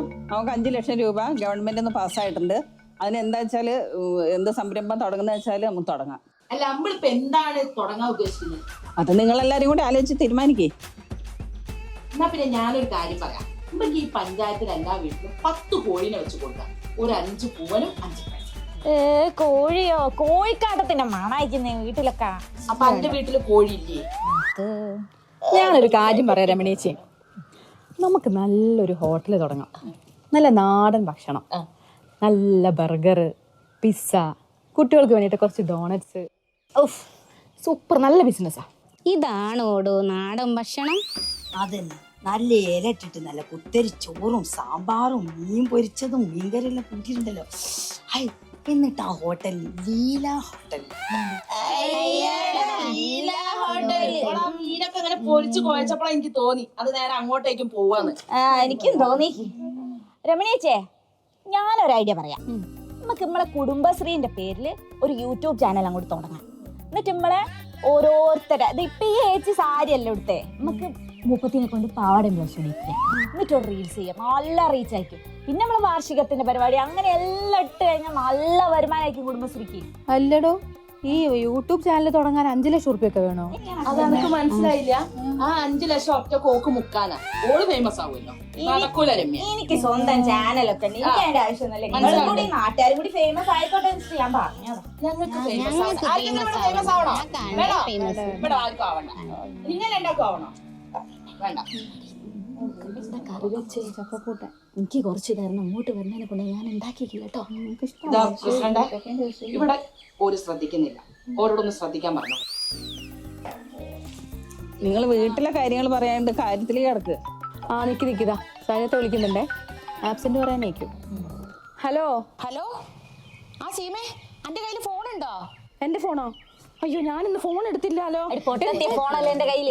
നമുക്ക് അഞ്ച് ലക്ഷം രൂപ ഗവൺമെന്റ് നിന്ന് പാസ്സായിട്ടുണ്ട്. അതിന് എന്താ വെച്ചാൽ എന്ത് സംരംഭം തുടങ്ങുന്ന വെച്ചാൽ നമുക്ക് തുടങ്ങാം. അല്ല നമ്മളിപ്പോ എന്താണ് തുടങ്ങാൻ ഉദ്ദേശിക്കുന്നത്? അത് നിങ്ങളെല്ലാവരും കൂടി ആലോചിച്ച് തീരുമാനിക്കേ. എന്നാ പിന്നെ ഞാനൊരു കാര്യം പറയാം. നമുക്ക് ഈ പഞ്ചായത്തിൽ എല്ലാ വീട്ടിലും പത്ത് കോഴിനെ വെച്ച് കൊടുക്കാം. ഒരു അഞ്ച് പൂവനും അഞ്ച് പൈസ. ഏ കോഴിയോ? കോഴിക്കാട്ടത്തിന്റെ മണായിക്കുന്നേ വീട്ടിലൊക്കെ. അപ്പൊ എന്റെ വീട്ടിൽ കോഴിയില്ലേ ഞാനൊരു കാര്യം പറയാം രമണീച്ചി. നമുക്ക് നല്ലൊരു ഹോട്ടൽ തുടങ്ങാം. നല്ല നാടൻ ഭക്ഷണം. നല്ല ബർഗർ പിസ്സ കുട്ടികൾക്ക് വേണ്ടിയിട്ട് കുറച്ച് ഡോണറ്റ്സ്. ഉഫ് സൂപ്പർ നല്ല ബിസിനസ്സാ. ഓടോ നാടൻ ഭക്ഷണം. അതന്നെ. നല്ല ഇലട്ടിട്ട് ഇട്ടിട്ട് നല്ല കുത്തരി ചോറും സാമ്പാറും മീൻ പൊരിച്ചതും മീൻകറിയെല്ലാം കൂട്ടിയിട്ടുണ്ടല്ലോ. ഹൈ എന്നിട്ട് ആ ഹോട്ടൽ ലീല ഹോട്ടൽ. പൊരിച്ച് കുഴച്ചപ്പോഴാ എനിക്ക് തോന്നി. അത് നേരെ അങ്ങോട്ടേക്കും പോവാന്ന്. ആ എനിക്കും തോന്നി. രമണിയച്ചേ ഞാനൊരു ഐഡിയ പറയാം. നമുക്ക് നമ്മളെ കുടുംബശ്രീന്റെ പേരിൽ ഒരു യൂട്യൂബ് ചാനൽ അങ്ങോട്ട് തുടങ്ങാം. എന്നിട്ട് നമ്മളെ ഓരോരുത്തരെ ഇത് ഇപ്പൊ ഈ ഏച്ചി സാരി അല്ല എടുത്തേ നമുക്ക് മുപ്പത്തിനെ കൊണ്ട് പാവാടയും ബ്ലൗസ് ഇടിക്കുക എന്നിട്ട് ഒരു റീൽസ് ചെയ്യാം. നല്ല റീച്ച് ആയിരിക്കും. പിന്നെ നമ്മളെ വാർഷികത്തിന്റെ പരിപാടി അങ്ങനെ എല്ലാം ഇട്ട് കഴിഞ്ഞാൽ നല്ല വരുമാനമായിരിക്കും കുടുംബശ്രീക്ക്. അല്ലടോ. ഈ യൂട്യൂബ് ചാനൽ തുടങ്ങാൻ അഞ്ചു ലക്ഷം ഉറുപ്പ്യൊക്കെ വേണോ? അത് എനിക്ക് മനസ്സിലായില്ല. ആ അഞ്ചു ലക്ഷം ഒറ്റ കോക്ക് മുക്കാനാ. ഓൾ ഫേമസ് ആവുമല്ലോ. നടക്കൂല രമ്യ. എനിക്ക് സ്വന്തം ചാനലൊക്കെ എനിക്ക് അതിന്റെ ആവശ്യമൊന്നുമില്ല. നിങ്ങളും കൂടി നാട്ടുകാരും കൂടി ഫേമസ് ആയിക്കോട്ടെ എന്ന് ഞാൻ പറഞ്ഞതാ. ഞങ്ങൾക്ക് ഫേമസ് ആവണം. ഇവിടെ ആർക്കും ആവണ്ട. നിങ്ങൾ രണ്ടാക്കും ആവണോ? വേണ്ട. കറി വെച്ച് ചക്കക്കൂട്ട എനിക്ക് കുറച്ച് തരണം. അങ്ങോട്ട് വരുന്നതിനെ കൊണ്ട് ഞാൻ ഉണ്ടാക്കിയിട്ടില്ല കേട്ടോ. ഇവിടെ ഒരു ശ്രദ്ധിക്കുന്നില്ല. ഓരോടൊന്ന് ശ്രദ്ധിക്കാൻ പറഞ്ഞു. നിങ്ങൾ വീട്ടിലെ കാര്യങ്ങൾ പറയാണ്ട് കാര്യത്തിൽ കിടക്ക്. ആ നിക്ക് നിക്കിതാ സൈനത്തെ വിളിക്കുന്നുണ്ടേ. ആബ്സെന്റ് പറയാൻ പറയാനേക്കും ഹലോ. ഹലോ? ആ സീമേ എന്റെ കയ്യിൽ ഫോൺ ഉണ്ടോ? എന്റെ ഫോണോ അയ്യോ ഞാനിന്ന് ഫോൺ എടുത്തില്ലല്ലോ ഫോണല്ലേ എന്റെ കയ്യിൽ?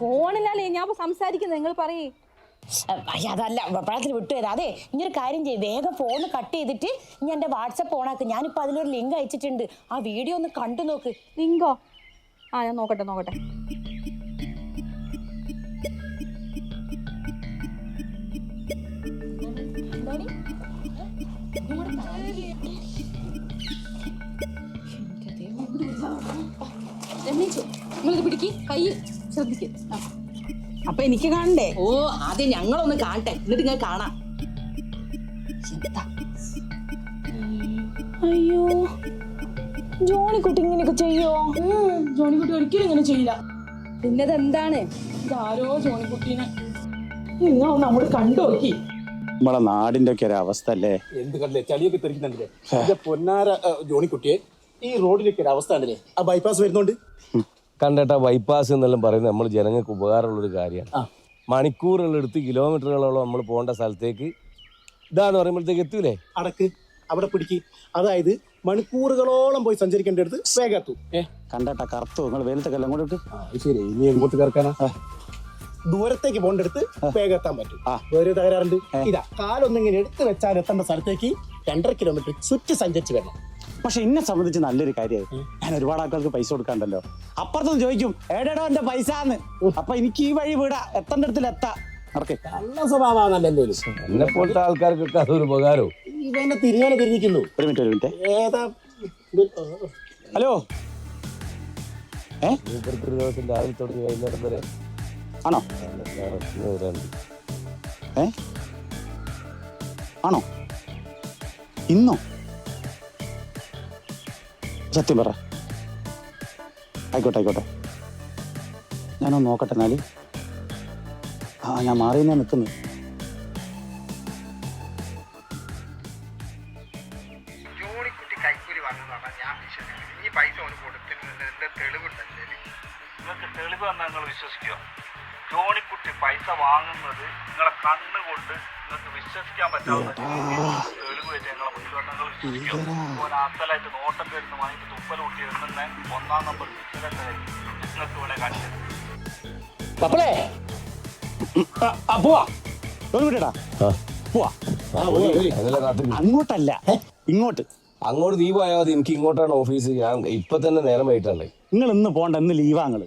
ഫോണില്ലാലേ ഞാൻ സംസാരിക്കുന്നത് നിങ്ങൾ പറയേ. അയ്യ, അതല്ല വെപ്പഴത്തിൽ വിട്ടുതരാം അതെ ഇനി ഒരു കാര്യം ചെയ്യും. വേഗം ഫോൺ കട്ട് ചെയ്തിട്ട് ഇനി എന്റെ വാട്സപ്പ് ഓണാക്ക് ഞാനിപ്പോ അതിലൊരു ലിങ്ക് അയച്ചിട്ടുണ്ട്. ആ വീഡിയോ ഒന്ന് കണ്ടു നോക്ക്. ലിങ്കോ? ആ ഞാൻ നോക്കട്ടെ നോക്കട്ടെ. പിടിക്ക് കൈ ശ്രദ്ധിക്കും. അപ്പൊ എനിക്ക് കാണണ്ടേ? ഓ ആദ്യം ഞങ്ങളൊന്ന് കാണട്ടെ. എന്നിട്ട് ഇങ്ങനെ കാണാം. അയ്യോ. ജോണിക്കുട്ടി ഇങ്ങനെയൊക്കെ ചെയ്യോ? ജോണിക്കുട്ടി ഒരിക്കലും ഇങ്ങനെ ചെയ്യില്ല. പിന്നത് എന്താണ് ഇതാരോ ജോണിക്കുട്ടീനെ. നിങ്ങൾ നമ്മൾ കണ്ടു നോക്കി. നമ്മളെ നാടിന്റെ ഒക്കെ ഒരു അവസ്ഥ അല്ലേ എന്ത് കണ്ടില്ലേ? ചളിയൊക്കെ തെറിക്കുന്നുണ്ടല്ലേ? എന്റെ പൊന്നാര ജോണിക്കുട്ടിയെ ഈ റോഡിലൊക്കെ ഒരു അവസ്ഥ ഉണ്ടല്ലേ ആ ബൈപ്പാസ് വരുന്നോണ്ട്. കണ്ടേട്ടാ ബൈപ്പാസ് എന്നെല്ലാം പറയുന്നത് നമ്മൾ ജനങ്ങൾക്ക് ഉപകാരമുള്ളൊരു കാര്യമാണ്. മണിക്കൂറുകളെടുത്ത് കിലോമീറ്ററുകളോളം നമ്മൾ പോകേണ്ട സ്ഥലത്തേക്ക് ഇതാന്ന് പറയുമ്പോഴത്തേക്ക് എത്തൂലേ? അടക്ക് അവിടെ പിടിക്ക്. അതായത് മണിക്കൂറുകളോളം പോയി സഞ്ചരിക്കേണ്ട അടുത്ത് വേഗത്തു ഏ കണ്ടേട്ടാ കറുത്തു. നിങ്ങൾ വേലത്തെ കല്ലം കൂടെ ഇട്ട്. ശരി. ഇനി എങ്ങോട്ട് കറക്കാനാ? ദൂരത്തേക്ക് പോകേണ്ട അടുത്ത് വേഗം എത്താൻ പറ്റും. ആ. വേറെ തകരാറുണ്ട്. ഇതാ കാലൊന്നിങ്ങനെ എടുത്ത് വെച്ചാൽ എത്തേണ്ട സ്ഥലത്തേക്ക് രണ്ടര കിലോമീറ്റർ ചുറ്റി സഞ്ചരിച്ച് വരണം. പക്ഷെ എന്നെ സംബന്ധിച്ച് നല്ലൊരു കാര്യമായി. ഞാൻ ഒരുപാട് ആൾക്കാർക്ക് പൈസ കൊടുക്കാണ്ടല്ലോ അപ്പുറത്തുനിന്ന് ചോദിക്കും ഏടേടോ എന്റെ പൈസ എന്ന് അപ്പൊ എനിക്ക് ഈ വഴി വീടാ. എത്തേണ്ട അടുത്തിൽ എത്താ നല്ല സ്വഭാവമാണല്ലോ എന്നെ പോലത്തെ ആൾക്കാർക്കൊക്കെ അതൊരു ഉപകാരവും. ഇവനെ തിരിഞ്ഞാനെ തിരിഞ്ഞിരിക്കുന്നു. ഒരു മിനിറ്റ് ഒരു മിനിറ്റ്. ഏതാ. ഹലോ? ഏ? മൂപ്പർക്ക് ഒരു ദിവസം രാവിലെ തുടങ്ങി വൈകുന്നേരം വരെ ആണോ? ഏ? ആണോ? ഇന്നോ? സത്യം പറ. ആയിക്കോട്ടെ ആയിക്കോട്ടെ. ഞാനൊന്ന് നോക്കട്ടെ നാലി ആ ഞാൻ മാറി ഞാൻ നിൽക്കുന്നു ജോണിക്കുട്ടി പൈസ വാങ്ങുന്നത് നിങ്ങളെ കണ്ണുകൊണ്ട് നിങ്ങൾക്ക് വിശ്വസിക്കാൻ പറ്റാവുന്ന അസലായിട്ട് എണ്ണുന്ന ഒന്നാം നമ്പർ ഇവിടെ കാണിച്ചത്. പോവാ. പോവാ. അങ്ങോട്ടല്ല. ഇങ്ങോട്ട്. അങ്ങോട്ട് നീ പോയാൽ മതി. എനിക്ക് ഇങ്ങോട്ടാണ് ഓഫീസ് ഞാൻ ഇപ്പൊ തന്നെ നേരം വൈകിട്ടല്ലേ നിങ്ങൾ ഇന്ന് പോണ്ട ഇന്ന് ലീവാ നിങ്ങൾ.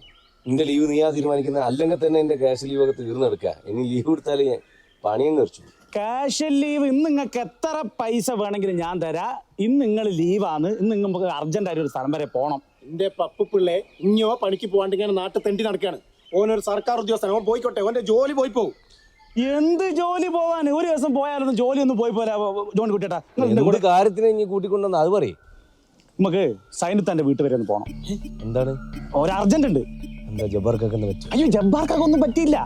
നിന്റെ ലീവ് നീയാ തീരുമാനിക്കുന്നത് അല്ലെങ്കിൽ തന്നെ എന്റെ ക്യാഷ് ലീവ് ഒക്കെ തീർന്നെടുക്കുക ഇനി ലീവ് എടുത്താൽ പണിയും തീർച്ചു. കാഷ്യൽ ലീവ് ഇന്ന് നിങ്ങൾക്ക് എത്ര പൈസ വേണമെങ്കിലും ഞാൻ തരാം. ഇന്ന് നിങ്ങൾ ലീവാണ് ഇന്ന് നിങ്ങൾക്ക് അർജന്റ് ആയിട്ട് ഒരു സ്ഥലം വരെ പോകണം എന്റെ പപ്പു പിള്ളേ ഇഞ്ഞോ പണിക്ക് പോകാണ്ട് ഇങ്ങനെ നാട്ടിൽ തെണ്ടി നടക്കാണ്. ഓനൊരു സർക്കാർ ഉദ്യോഗസ്ഥൻ. ഓൻ പോയിക്കോട്ടെ. ഓന്റെ ജോലി പോയി പോകും എന്ത് ജോലി പോവാൻ? ഒരു ദിവസം പോയാലൊന്നും ജോലി ഒന്നും പോയി പോരാ ജോൺ കുട്ടിയേട്ടാ. എന്ത് കാര്യത്തിന് ഇനി കൂട്ടിക്കൊണ്ടുവന്ന്? അത് പറയും. നമുക്ക് സൈനത്താന്റെ വീട്ടിൽ വരെ ഒന്ന് പോകണം എന്താണ്? ഒരു അർജന്റ് ഉണ്ട്. എന്താ ജബർക്കൊക്കെ പറ്റും? അയ്യോ ജബ്ബാർക്കൊക്കെ ഒന്നും പറ്റിയില്ല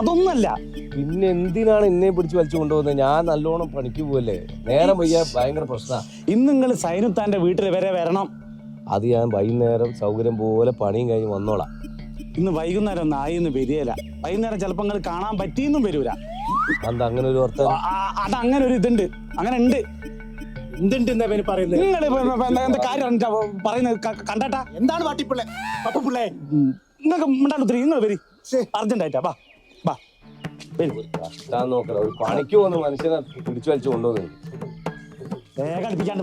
അതൊന്നല്ല പിന്നെ എന്തിനാണ് എന്നെ പിടിച്ച് വലിച്ചു കൊണ്ടുപോകുന്നത്? ഞാൻ നല്ലോണം പണിക്ക് പോവല്ലേ? നേരം വയ്യ ഭയങ്കര പ്രശ്നമാണ് ഇന്ന് നിങ്ങൾ സൈനുത്താന്റെ വീട്ടിൽ വരെ വരണം. അത് ഞാൻ വൈകുന്നേരം സൗകര്യം പോലെ പണിയും കഴിഞ്ഞ് വന്നോളാം. ഇന്ന് വൈകുന്നേരം ഒന്നും ആയിന്ന് വരികയില്ല വൈകുന്നേരം ചിലപ്പോൾ നിങ്ങൾ കാണാൻ പറ്റിയെന്നും വരൂല. എന്താ അങ്ങനെ ഒരു അത് ഒരു ഇതുണ്ട്. അങ്ങനെ ഉണ്ട്. എന്തുണ്ട് എന്നാ പേര് പറയുന്നത് നിങ്ങൾ എന്താ കാര്യം എന്താ പറയുന്നത്? ക- കണ്ടാട്ടാ? എന്താണ് നിങ്ങൾക്ക് മിണ്ടാണ്ടത്തിരി നിങ്ങൾ വരി. അർജന്റ് ആയിട്ടാ വാ വാ. ഒരു പണിക്ക് പോകുന്ന മനുഷ്യനെ പിടിച്ചു വലിച്ചു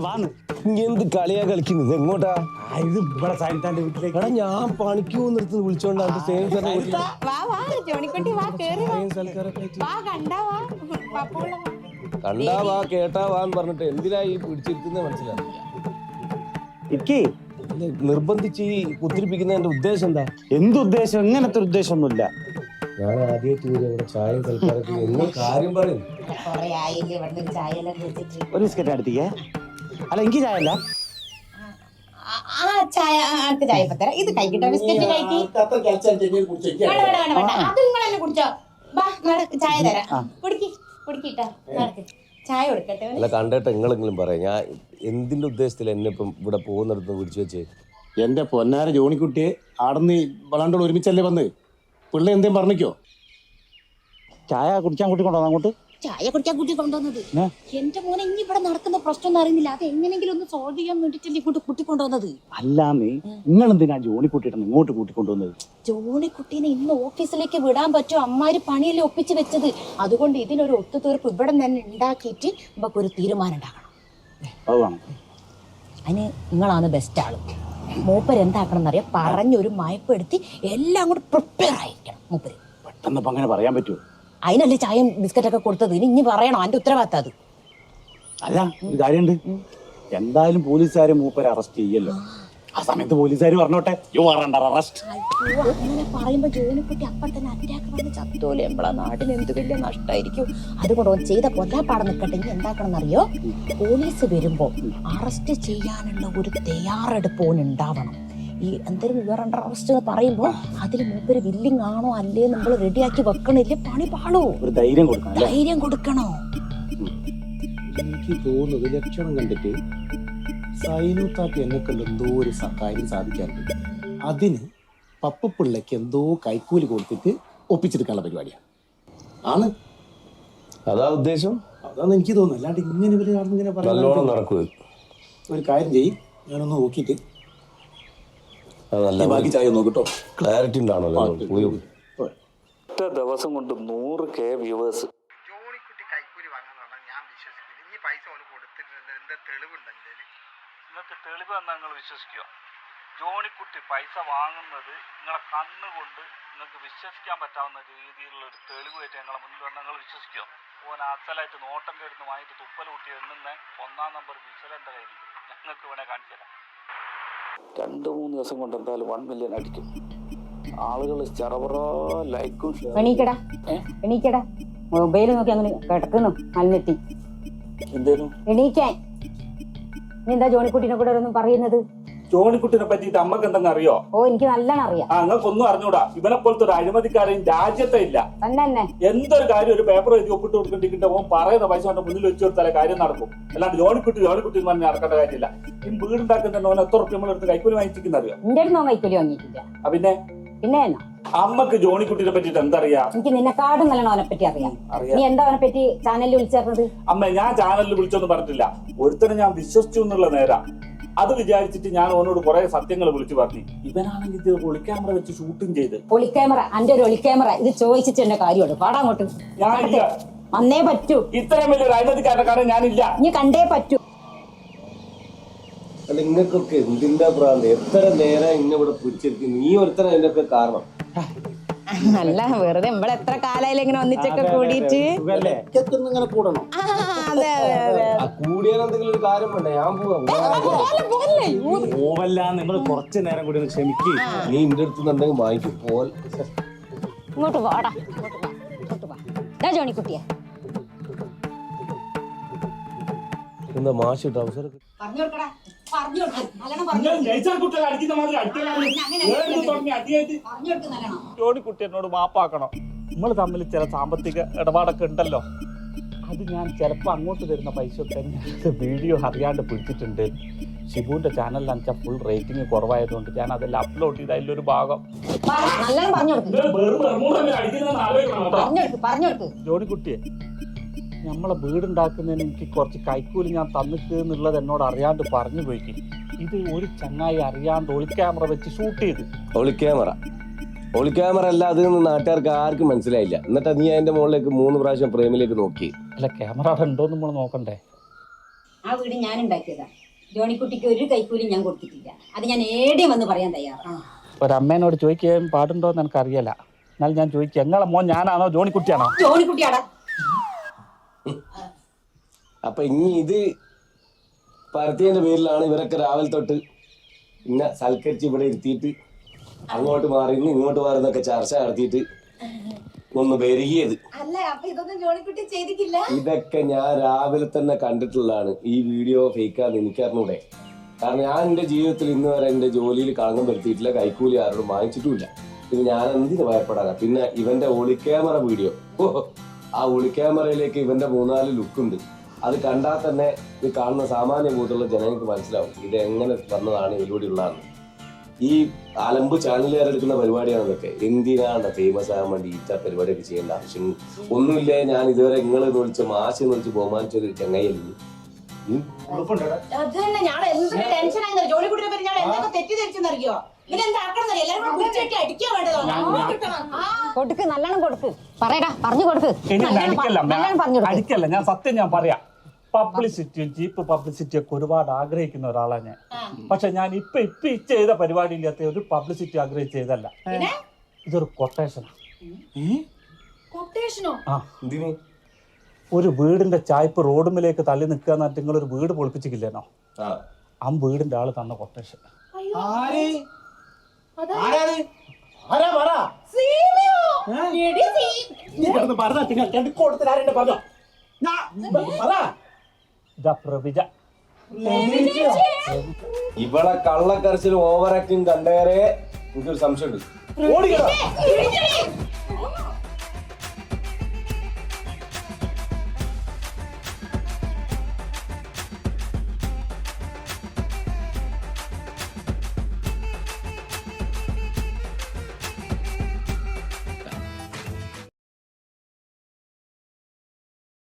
വാന്ന് ഇനി എന്ത് കളിയാ കളിക്കുന്നത്? എങ്ങോട്ടാ? ആ, ഇത് ഇവിടെ സൈനത്താന്റെ വീട്ടിലേക്ക്. എടാ ഞാൻ പണിക്ക് പോകുന്നിടത്ത് വിളിച്ചോണ്ട് വാ കേട്ടാവാന്ന് കണ്ടാ വാ കേട്ടാ വാ എന്ന് പറഞ്ഞിട്ട് എന്തിനാ ഈ പിടിച്ചിരിക്കുന്ന മനസ്സിലാവില്ല ഇക്ക് അല്ല, നിർബന്ധിച്ച് ഈ കുത്തിരിപ്പിക്കുന്നതിന്റെ ഉദ്ദേശം എന്താ? എന്തുദ്ദേശം ഇങ്ങനത്തെ ഒരു ഉദ്ദേശമൊന്നുമില്ല. ഞാൻ ആദ്യമായിട്ട് വരും ഇവിടെ എന്ന് കാര്യം പറയും. കൊറേ ആയില്ലേ ഇവിടുന്ന് ഒരു ചായ എല്ലാം കുടിച്ചിട്ട്. ഒരു ബിസ്ക്കറ്റ് അടുത്തേക്ക് അല്ല എനിക്ക് ചായ അല്ല. ആ, ആ ചായ ആ, അടുത്ത ചായ ഇപ്പൊ തരാം. ഇത് കഴിക്കട്ടെ ബിസ്ക്കറ്റ് കഴിക്കി. വേണ്ട വേണ്ട വേണ്ട വേണ്ട. അത് നിങ്ങൾ തന്നെ കുടിച്ചോ നടക്ക് ചായ തരാം. കുടിക്കി. കുടിക്കിട്ടാ നടക്ക്. ചായ കൊടുക്കട്ടെ അവന്. അല്ല കണ്ടിട്ട് നിങ്ങളെങ്കിലും പറയാം. ഞാൻ എന്തിന്റെ ഉദ്ദേശത്തിൽ എന്നെ ഇപ്പം ഇവിടെ പോകുന്നിടത്ത് പിടിച്ചു വെച്ച്? എന്റെ പൊന്നാര ജോണിക്കുട്ടിയെ ആടന്ന് വളണ്ടോട് ഒരുമിച്ചല്ലേ വന്ന്? പിള്ളേ എന്തേലും പറഞ്ഞിക്കോ? ചായ കുടിക്കാൻ കൂട്ടിക്കൊണ്ടോ അങ്ങോട്ട്? ചായ കുടിക്കാൻ കുട്ടി കൊണ്ടുവന്നത്. എന്റെ മോനെ ഇനി ഇവിടെ നടക്കുന്ന പ്രശ്നം ഒന്നും അറിയുന്നില്ല. അത് എങ്ങനെങ്കിലും ഒന്ന് സോൾവ് ചെയ്യാൻ വേണ്ടിട്ടല്ലേ ഇങ്ങോട്ട് കൂട്ടിക്കൊണ്ടുവന്നത് അല്ലാന്ന് നിങ്ങൾ എന്തിനാ ജോണി കൂട്ടിയിട്ട് ഇങ്ങോട്ട് കൂട്ടിക്കൊണ്ടുവന്നത് ജോണിക്കുട്ടീനെ ഇന്ന് ഓഫീസിലേക്ക് വിടാൻ പറ്റും അമ്മാര് പണിയല്ലേ ഒപ്പിച്ച് വെച്ചത്. അതുകൊണ്ട് ഇതിനൊരു ഒത്തുതീർപ്പ് ഇവിടെ തന്നെ ഉണ്ടാക്കിയിട്ട് നമുക്കൊരു തീരുമാനം ഉണ്ടാക്കണം. അതിന് നിങ്ങളാണ് ബെസ്റ്റ് ആൾ. മൂപ്പർ എന്താക്കണം എന്നറിയാം പറഞ്ഞൊരു മയപ്പെടുത്തി എല്ലാം കൂടെ പ്രിപ്പയർ ആയിരിക്കണം മൂപ്പര്. പെട്ടെന്ന് അങ്ങനെ പറയാൻ പറ്റുമോ? അതിനല്ലേ ചായയും ബിസ്ക്കറ്റൊക്കെ കൊടുത്തത്? ഇനി ഇനി പറയണോ. അന്റെ ഉത്തരവാദിത്തം അത്. അല്ല ഒരു കാര്യമുണ്ട്. എന്തായാലും പോലീസുകാരെ മൂപ്പരെ അറസ്റ്റ് ചെയ്യല്ലോ. ആ സമയത്ത് പോലീസുകാർ പറഞ്ഞോട്ടെ. യു ആർ അണ്ടർ അറസ്റ്റ് അങ്ങനെ പറയുമ്പോ പറ്റി അപ്പം തന്നെ അറ്റാക്ക് വന്ന് ചത്തോലെ. നമ്മളെ നാടിന് എന്ത് വലിയ നഷ്ടമായിരിക്കും അതുകൊണ്ട് ഓൻ ചെയ്ത കൊല്ലാപ്പാടം നിൽക്കട്ടെ ഇനി എന്താക്കണം എന്നറിയോ പോലീസ് വരുമ്പോ അറസ്റ്റ് ചെയ്യാനുള്ള ഒരു തയ്യാറെടുപ്പ് ഓൻ ഉണ്ടാവണം. ഈ എന്തൊരു അണ്ടർ അറസ്റ്റ് എന്ന് പറയുമ്പോ അതിൽ മൂപ്പര് വില്ലിങ് ആണോ അല്ലേ നമ്മൾ റെഡിയാക്കി വെക്കണില്ല പണി പാടോ ഒരു ധൈര്യം കൊടുക്കണം ധൈര്യം കൊടുക്കണോ. എനിക്ക് തോന്നുന്നത് ലക്ഷണം കണ്ടിട്ട് സൈനു താത്തി കൊണ്ട് എന്തോ ഒരു കാര്യം സാധിക്കാറുണ്ട്. അതിന് പപ്പപ്പിള്ളയ്ക്ക് എന്തോ കൈക്കൂലി കൊടുത്തിട്ട് ഒപ്പിച്ചെടുക്കാനുള്ള പരിപാടിയാണ് ആണ്. അതാ ഉദ്ദേശം? അതാണ് എനിക്ക് തോന്നുന്നത്. അല്ലാണ്ട് ഇങ്ങനെ ഇവർ ഇങ്ങനെ പറയാം ഒരു കാര്യം ചെയ്യും. ഞാനൊന്ന് നോക്കിയിട്ട് അത് ബാക്കി ചായ നോക്കിട്ടോ ക്ലാരിറ്റി ഉണ്ടാണല്ലോ. ഒറ്റ ദിവസം കൊണ്ട് നൂറ് കെ വ്യൂവേഴ്സ് ജോണിക്കുട്ടി കൈക്കൂലി വാങ്ങാന്ന് പറഞ്ഞാൽ ഞാൻ വിശ്വസിക്കില്ല. ഇനി പൈസ അവന് കൊടുത്തിട്ടുണ്ട് എന്താ തെളിവുണ്ടെങ്കിൽ നിങ്ങൾക്ക് തെളിവ് എന്നാ നിങ്ങൾ വിശ്വസിക്കുക. ജോണിക്കുട്ടി പൈസ വാങ്ങുന്നത് നിങ്ങളെ കണ്ണുകൊണ്ട് നിങ്ങൾക്ക് വിശ്വസിക്കാൻ പറ്റാവുന്ന രീതിയിലുള്ള ഒരു തെളിവായിട്ട് ഞങ്ങളെ മുന്നിൽ വന്ന് നിങ്ങൾ വിശ്വസിക്കുക. ഓൻ അസലായിട്ട് നോട്ടന്റെ അടുത്ത് വാങ്ങിയിട്ട് തുപ്പൽ കൂട്ടി എണ്ണുന്ന ഒന്നാം നമ്പർ വിസൽ കയ്യിൽ ഞങ്ങൾക്ക് വേണേൽ കാണിച്ചു തരാം രണ്ട് മൂന്ന് ദിവസം കൊണ്ട് എന്തായാലും വൺ മില്യൺ അടിക്കും. ആളുകൾ ചെറവറ ലൈക്കും എണീക്കടാ. എണീക്കടാ. മൊബൈൽ നോക്കി അങ്ങനെ കിടക്കുന്നു മഞ്ഞെട്ടി എന്തേലും എണീക്കാൻ. നീ എന്താ ജോണിക്കുട്ടിനെ കൂടെ ഒന്നും പറയുന്നത്? ജോണിക്കുട്ടിനെ പറ്റിയിട്ട് അമ്മയ്ക്ക് എന്തെങ്കിലും അറിയോ? ഓ എനിക്ക് നല്ലോണം അറിയാം. ആ നിങ്ങൾക്കൊന്നും അറിഞ്ഞൂടാ. ഇവനെ പോലത്തെ ഒരു അഴിമതിക്കാരെയും രാജ്യത്തെ ഇല്ല. തന്നെ തന്നെ. എന്തൊരു കാര്യം ഒരു പേപ്പർ എഴുതി ഒപ്പിട്ട് കൊടുക്കേണ്ടിട്ട് ഓൻ പറയുന്ന പൈസ കൊണ്ട് മുന്നിൽ വെച്ച് കൊടുത്താലേ കാര്യം നടക്കും. അല്ലാണ്ട് ജോണിക്കുട്ടി ജോണിക്കുട്ടി എന്ന് പറഞ്ഞാൽ നടക്കേണ്ട കാര്യമില്ല. ഈ വീടുണ്ടാക്കുന്ന ഓൻ എത്ര റുപ്യ നമ്മളെടുത്ത് കൈക്കൂലി വാങ്ങിച്ചിരിക്കുന്ന അറിയോ? എന്റെ അടുത്ത് നോക്കാൻ കൈക്കൂലി വാങ്ങിയിട്ടില്ല. ആ പിന്നെ? പിന്നെ എന്നാ? അമ്മയ്ക്ക് ജോണിക്കുട്ടിനെ പറ്റിട്ട് എന്തറിയാം? എനിക്ക് നിന്നെക്കാടും നല്ലോണം അവനെ പറ്റി അറിയാം. അറിയാം. നീ എന്താ അവനെ പറ്റി ചാനലിൽ വിളിച്ചത് അമ്മ ഞാൻ ചാനലിൽ വിളിച്ചൊന്നും പറഞ്ഞിട്ടില്ല. ഒരുത്തനെ ഞാൻ വിശ്വസിച്ചു എന്നുള്ള നേരാ. അത് വിചാരിച്ചിട്ട് ഞാൻ ഓനോട് കുറെ സത്യങ്ങൾ വിളിച്ചു പറഞ്ഞു ഇവനാണെങ്കിൽ ഇത് ഒളിക്യാമറ വെച്ച് ഷൂട്ടും ചെയ്ത്. ഒളിക്യാമറ അന്റെ ഒരു ഒളിക്യാമറ ഇത് ചോദിച്ചിട്ട് എന്റെ കാര്യമുണ്ട് പാടാ അങ്ങോട്ട്. ഞാനില്ല. വന്നേ പറ്റൂ. ഇത്രയും വലിയൊരു അഴിമതിക്കാരക്കാരൻ ഞാനില്ല. നീ കണ്ടേ പറ്റൂ. അല്ല നിങ്ങൾക്കൊക്കെ എന്തിന്റെ പ്രാന്ത് എത്ര നേരം ഇന്നിവിടെ ഇവിടെ പിടിച്ചിരിക്കും നീ ഒരുത്തരം അതിനൊക്കെ കാരണം. അല്ല വെറുതെ നമ്മൾ എത്ര കാലായാലും ഇങ്ങനെ ഒന്നിച്ചൊക്കെ കൂടിയിട്ട്. ഇങ്ങനെ കൂടണം? ആ, അതെ അതെ അതെ. ആ കൂടിയാൽ എന്തെങ്കിലും ഒരു കാര്യം വേണ്ട? ഞാൻ പോവാം. പോവല്ല നിങ്ങൾ കുറച്ച് നേരം കൂടി ഒന്ന് ക്ഷമിക്ക്. നീ എന്റെ അടുത്തുനിന്നുണ്ടെങ്കിൽ വാങ്ങിക്കും പോൽ ഇങ്ങോട്ട് പോടാ ഇങ്ങോട്ട് വാ ഇങ്ങോട്ട് വാ. ഇതാ ജോണിക്കുട്ടിയെ എന്താ മാഷ് ട്രൗസർ പറഞ്ഞു കൊടുക്കടാ. പറഞ്ഞു കുട്ടി ജോണിക്കുട്ടി എന്നോട് മാപ്പാക്കണം. നമ്മൾ തമ്മിൽ ചില സാമ്പത്തിക ഇടപാടൊക്കെ ഉണ്ടല്ലോ. അത് ഞാൻ ചിലപ്പോൾ അങ്ങോട്ട് തരുന്ന പൈസ തന്നെ വീഡിയോ അറിയാണ്ട് പിടിച്ചിട്ടുണ്ട്. ഷിബുവിന്റെ ചാനലിൽ വെച്ചാൽ ഫുൾ റേറ്റിംഗ് കുറവായതുകൊണ്ട് ഞാൻ അതെല്ലാം അപ്ലോഡ് ചെയ്ത അതിലൊരു ഭാഗം. ജോണിക്കുട്ടിയെ നമ്മളെ വീടുണ്ടാക്കുന്നതിന് എനിക്ക് കുറച്ച് കൈക്കൂലി ഞാൻ തന്നിട്ട് എന്നുള്ളത് എന്നോട് അറിയാണ്ട് പറഞ്ഞു പോയിക്ക്. ഇത് ഒരു ചങ്ങായി അറിയാണ്ട് ഒളി ക്യാമറ വെച്ച് ഷൂട്ട് ചെയ്ത്. ഒളി ക്യാമറ. ഒളി ക്യാമറ അല്ല അത് നാട്ടുകാർക്ക് ആർക്കും മനസ്സിലായില്ല. എന്നിട്ട് നീ അതിന്റെ മുകളിലേക്ക് മൂന്ന് പ്രാവശ്യം പ്രേമിലേക്ക് നോക്കി. അല്ല ക്യാമറ അവിടെ ഉണ്ടോ നമ്മൾ നോക്കണ്ടേ? ആ വീട് ഞാൻ ഉണ്ടാക്കിയതാ. ജോണിക്കുട്ടിക്ക് ഒരു കൈക്കൂലി ഞാൻ കൊടുത്തിട്ടില്ല. അത് ഞാൻ ഏടിയും വന്ന് പറയാൻ തയ്യാറാണ് അമ്മേനോട് ചോദിക്കാൻ പാടുണ്ടോ എന്ന് എനിക്കറിയില്ല. എന്നാൽ ഞാൻ ചോദിക്കാം എങ്ങളെ മോൻ ഞാനാണോ? ജോണിക്കുട്ടിയാണോ? ജോണിക്കുട്ടിയാടാ. അപ്പൊ ഇനി ഇത് പരത്തിയതിന്റെ പേരിലാണ് ഇവരൊക്കെ രാവിലെ തൊട്ട് ഇന്നെ സൽക്കരിച്ച് ഇവിടെ ഇരുത്തിയിട്ട് അങ്ങോട്ട് മാറിന്ന് ഇങ്ങോട്ട് മാറുന്നൊക്കെ ചർച്ച നടത്തിയിട്ട് ഒന്ന് പെരുകിയത്. ഇതൊക്കെ ഞാൻ രാവിലെ തന്നെ കണ്ടിട്ടുള്ളതാണ്. ഈ വീഡിയോ ഫേക്കാന്ന് എനിക്കറിഞ്ഞൂടെ. കാരണം ഞാൻ എന്റെ ജീവിതത്തിൽ ഇന്ന് വരെ എന്റെ ജോലിയിൽ കളങ്കം വരുത്തിയിട്ടില്ല കൈക്കൂലി ആരോടും വാങ്ങിച്ചിട്ടുമില്ല. പിന്നെ ഞാൻ എന്തിനു ഭയപ്പെടാനാ? പിന്നെ ഇവന്റെ ഒളിക്യാമറ വീഡിയോ. ആ ഒളിക്യാമറയിലേക്ക് ഇവന്റെ മൂന്നാൽ ലുക്കുണ്ട്. അത് കണ്ടാൽ തന്നെ ഇത് കാണുന്ന സാമാന്യ ബോധമുള്ള ജനങ്ങൾക്ക് മനസ്സിലാവും ഇത് എങ്ങനെ വന്നതാണ് ഇതിലൂടെ ഉള്ളതാണ് ഈ അലമ്പ് ചാനലുകാരെടുക്കുന്ന പരിപാടിയാണ് ഇതൊക്കെ എന്തിനാണ് ഫേമസ് ആകാൻ വേണ്ടി ഈറ്റ പരിപാടിയൊക്കെ ചെയ്യേണ്ട ആവശ്യം ഒന്നുമില്ലേ ഞാൻ ഇതുവരെ നിങ്ങൾ വിളിച്ച് മാശ് വിളിച്ച് ബഹുമാനിച്ചൊരു അത് തന്നെ ഞാൻ എന്തൊരു പറ്റി എന്തൊക്കെ തെറ്റിദ്ധരിച്ചെന്നറിയോ? കൊടുക്ക് നല്ലോണം കൊടുക്ക്. പറയടാ പറഞ്ഞു കൊടുക്ക്. അടിക്കല്ല പറഞ്ഞു കൊടുക്ക്. അടിക്കല്ല ഞാൻ സത്യം ഞാൻ പറയാം. പബ്ലിസിറ്റി ചീപ്പ് പബ്ലിസിറ്റി ഒക്കെ ഒരുപാട് ആഗ്രഹിക്കുന്ന ഒരാളാണ് ഞാൻ. പക്ഷെ ഞാൻ ഇപ്പൊ ഇപ്പൊ ചെയ്ത പരിപാടി ഇല്ലാത്ത ഒരു പബ്ലിസിറ്റി ആഗ്രഹിച്ച് ചെയ്തല്ല. ഇതൊരു കൊട്ടേഷനാണ് കൊട്ടേഷനോ ആ. ഒരു വീടിന്റെ ചായ്പ് റോഡുമിലേക്ക് തള്ളി നിൽക്കുക എന്നിട്ട് നിങ്ങൾ ഒരു വീട് പൊളിപ്പിച്ചിട്ടില്ലേനോ ആ. വീടിന്റെ ആൾ തന്ന കൊട്ടേഷൻ ഇവളെ കള്ളക്കരച്ചിൽ ഓവർ കണ്ടേറെ കണ്ടേരെ എനിക്കൊരു സംശയമുണ്ട്. ഓടിക്കടാ.